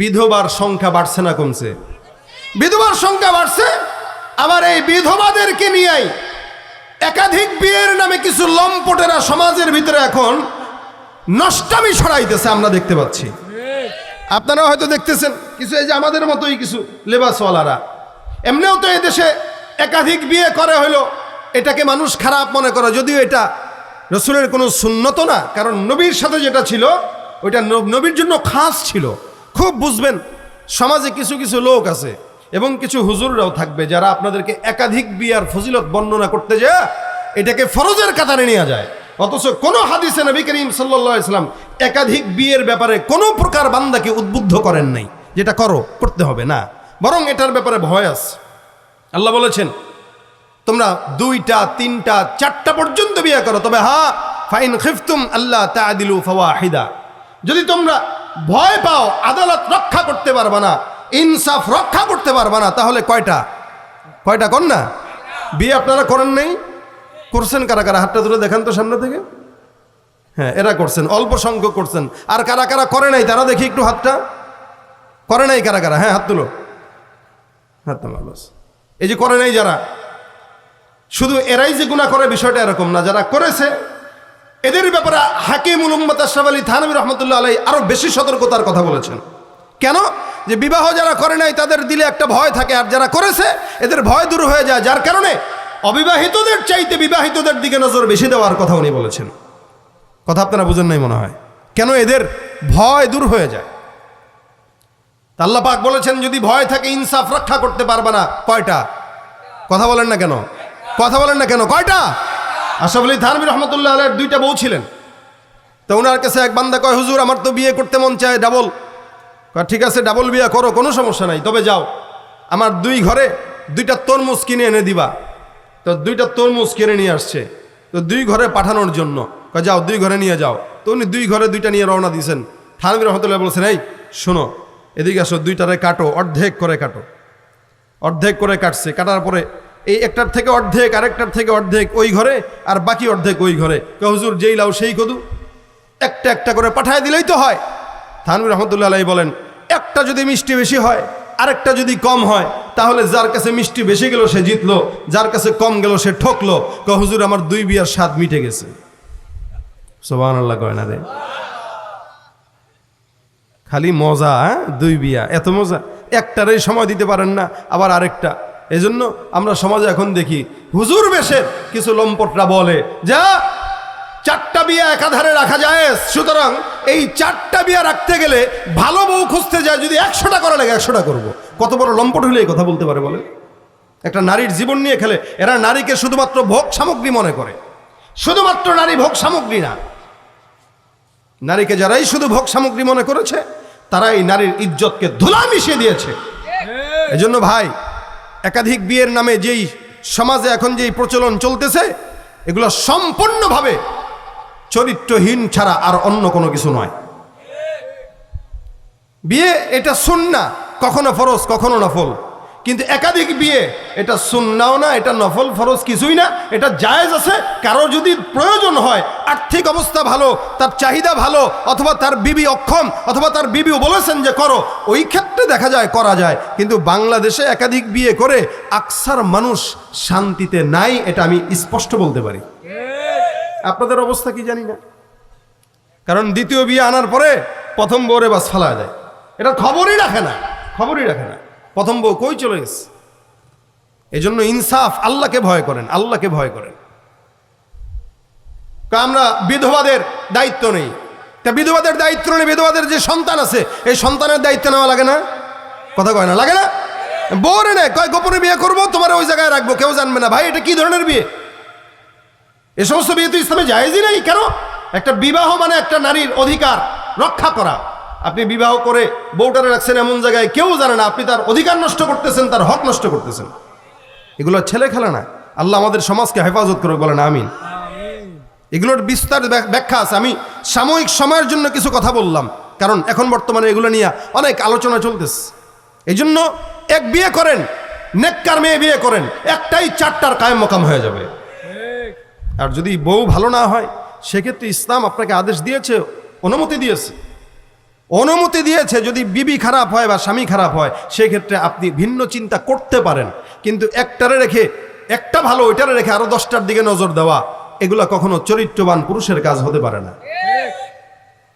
বিধবার সংখ্যা বাড়ছে না কমছে। বিধবার সংখ্যা বাড়ছে, আবার এই বিধবাদেরকে নিয়েই একাধিক বিয়ের নামে কিছু লম্পটেরা সমাজের ভিতরে এখন নষ্টামি ছড়াইতেছে আমরা দেখতে পাচ্ছি। আপনারা হয়তো দেখতেছেন, কিছু এই যে আমাদের মতোই কিছু লেবাসওয়ালারা। এমনিও তো দেশে একাধিক বিয়ে করে হইল, এটাকে মানুষ খারাপ মনে করে, যদিও এটা রসুলের কোনো সুন্নত না, কারণ নবীর সাথে যেটা ছিল, ওইটা নবীর জন্য খাস ছিল। খুব বুঝবেন, সমাজে কিছু কিছু লোক আছে এবং কিছু হুজুররাও থাকবে যারা আপনাদেরকে একাধিক বিয়ার ফজিলত বর্ণনা করতে যায় এটাকে ফরজের কাতারে নেওয়া যায়। অথচ কোনো হাদিসে নবী করিম সাল্লাহ ইসলাম একাধিক বিয়ের ব্যাপারে কোনো প্রকার বান্দাকে উদ্বুদ্ধ করেন নাই, যেটা করো, করতে হবে না। বরং এটার ব্যাপারে ভয় আছে। আল্লাহ বলেছেন, তোমরা দুইটা, তিনটা, চারটা পর্যন্ত বিয়ে করো, তবে হা, ফাইন খিফতুম আল্লাহ তাদিলু ফাওয়াহিদা। যদি তোমরা ভয় পাও, আদালত রক্ষা করতে পারবা না, ইনসাফ রক্ষা করতে পারবা না, তাহলে কয়টা? কয়টা কর না? বিয়ে আপনারা করেন নাই? করছেন কারা কারা? হাতটা ধরে দেখান তো সামনে থেকে। হ্যাঁ এরা করছেন, অল্প সংখ্যক করছেন। আর কারা কারা করে নাই, তারা দেখি একটু হাতটা। করে নাই কারা কারা? হ্যাঁ হাত তুলো। হাত বাস। এই যে করে নাই যারা, শুধু এরাই যে গুণা করে, বিষয়টা এরকম না। যারা করেছে এদের ব্যাপারে হাকিম উলুম্মত আশরাফ আলী থানবী রহমতুল্লাহ আলাই আরও বেশি সতর্কতার কথা বলেছেন। কেন? যে বিবাহ যারা করে নাই, তাদের দিলে একটা ভয় থাকে, আর যারা করেছে, এদের ভয় দূর হয়ে যায়। যার কারণে অবিবাহিতদের চাইতে বিবাহিতদের দিকে নজর বেশি দেওয়ার কথা উনি বলেছেন। কথা আপনারা বুঝেন নাই মনে হয়। কেন এদের ভয় দূর হয়ে যায়? আল্লাহ পাক বলেছেন, যদি ভয় থাকে, ইনসাফ রক্ষা করতে পারবে না। কয়টা? কথা বলেন না কেন? কথা বলেন না কেন? কয়টা? আশরাফ আলী থানবী রহমতুল্লাহ আলের দুইটা বউ ছিলেন। তো ওনার কাছে এক বান্দা কয়, হুজুর, আমার তো বিয়ে করতে মন চায় ডাবল ঠিক আছে ডাবল বিয়ে করো, কোনো সমস্যা নাই, তবে যাও। আমার দুই ঘরে দুইটা তরমুজ কিনে এনে দিবা। তো দুইটা তরমুজ কিনে নিয়ে আসছে। তো দুই ঘরে পাঠানোর জন্য। যাও, দুই ঘরে নিয়ে যাও। তো উনি দুই ঘরে দুইটা নিয়ে রওনা দিয়েছেন। থানবী রহমতুল্লাহ বলছেন, এই, শোনো, এদিকে আসো, দুইটারে কাটো, অর্ধেক করে কাটো। অর্ধেক করে কাটছে, কাটার পরে এই একটার থেকে অর্ধেক, আরেকটার থেকে অর্ধেক ওই ঘরে, আর বাকি অর্ধেক ওই ঘরে। হুজুর, যেই লাও সেই কদু? একটা একটা করে পাঠায় দিলেই তো হয়। থানবীর রহমতুল্লাহ আলাই বলেন, একটা যদি মিষ্টি বেশি হয়, আরেকটা যদি কম হয়, তাহলে যার কাছে মিষ্টি বেশি গেল, সে জিতলো। যার কাছে কম গেল, সে ঠকলো। কে হুজুর, আমার দুই বিয়ার স্বাদ মিটে গেছে। সোবান আল্লাহ কয় না রে। খালি মজা হ্যাঁ? দুই বিয়া, এত মজা। একটারই সময় দিতে পারেন না, আবার আরেকটা। এজন্য আমরা সমাজে এখন দেখি হুজুর বেশের কিছু লম্পটরা বলে যা চারটা বিয়া একাধারে রাখা যায় সুতরাং এই চারটা বিয়া রাখতে গেলে ভালো বউ খুঁজতে যায় যদি একশোটা করা লাগে একশোটা করব। কত বড় লম্পট হলে এই কথা বলতে পারে বলে? একটা নারীর জীবন নিয়ে খেলে এরা নারীকে শুধুমাত্র ভোগ সামগ্রী মনে করে। শুধুমাত্র নারী ভোগ সামগ্রী না। নারীকে যারাই শুধু ভোগ সামগ্রী মনে করেছে তারাই নারীর ইজ্জতকে ধুলা মিশিয়ে দিয়েছে। এজন্য ভাই একাধিক বিয়ের নামে যেই সমাজে এখন যেই প্রচলন চলতেছে, এগুলো সম্পূর্ণভাবে চরিত্রহীন ছাড়া আর অন্য কোনো কিছু নয়। বিয়ে এটা সুন্না, কখনো ফরজ, কখনো নফল। কিন্তু একাধিক বিয়ে, এটা সুন্নাও না, এটা নফল ফরজ কিছুই না, এটা জায়েজ আছে। কারও যদি প্রয়োজন হয়, আর্থিক অবস্থা ভালো, তার চাহিদা ভালো, অথবা তার বিবি অক্ষম, অথবা তার বিবিও বলেছেন যে করো, ওই ক্ষেত্রে দেখা যায়, করা যায়। কিন্তু বাংলাদেশে একাধিক বিয়ে করে আকসার মানুষ শান্তিতে নাই, এটা আমি স্পষ্ট বলতে পারি। আপনাদের অবস্থা কি জানি না। কারণ দ্বিতীয় বিয়ে আনার পরে প্রথম বউরে বাস ফালা যায়। এটা খবরই রাখে না, খবরই রাখে না। প্রথম বউ কই চলে গেছে? জন্য ইনসাফ আল্লাহকে ভয় করেন, আল্লাহকে ভয় করেন। আমরা বিধবাদের দায়িত্ব নেই। তা বিধবাদের দায়িত্ব নেই বিধবাদের যে সন্তান আছে, এই সন্তানের দায়িত্ব নেওয়া লাগে না? কথা কয় না, লাগে না? বউরে নেই কয়, গোপনে বিয়ে করব, তোমার ওই জায়গায় রাখব, কেউ জানবে না। ভাই, এটা কি ধরনের বিয়ে? এ সমস্ত বিয়ে তো ইসলামে জায়েজই নাই, কেন? একটা বিবাহ মানে একটা নারীর অধিকার রক্ষা করা। আপনি বিবাহ করে বউটারে রাখছেন এমন জায়গায় কেউ জানে না, আপনি তার অধিকার নষ্ট করতেছেন, তার হক নষ্ট করতেছেন। এগুলো ছেলে খেলা না আল্লাহ আমাদের সমাজকে হেফাজত করে বলেন, আমিন। এগুলোর বিস্তার ব্যাখ্যা আছে। আমি সাময়িক সময়ের জন্য কিছু কথা বললাম, কারণ এখন বর্তমানে এগুলো নিয়ে অনেক আলোচনা চলতেছে। এই জন্য এক বিয়ে করেন, নেককার মেয়ে বিয়ে করেন, একটাই চারটার কায়েম মকাম হয়ে যাবে। আর যদি বউ ভালো না হয়, সেক্ষেত্রে ইসলাম আপনাকে আদেশ দিয়েছে, অনুমতি দিয়েছে। অনুমতি দিয়েছে যদি বিবি খারাপ হয় বা স্বামী খারাপ হয়, সেক্ষেত্রে আপনি ভিন্ন চিন্তা করতে পারেন। কিন্তু একটারে রেখে, একটা ভালো ওইটারে রেখে আরও দশটার দিকে নজর দেওয়া, এগুলা কখনো চরিত্রবান পুরুষের কাজ হতে পারে না।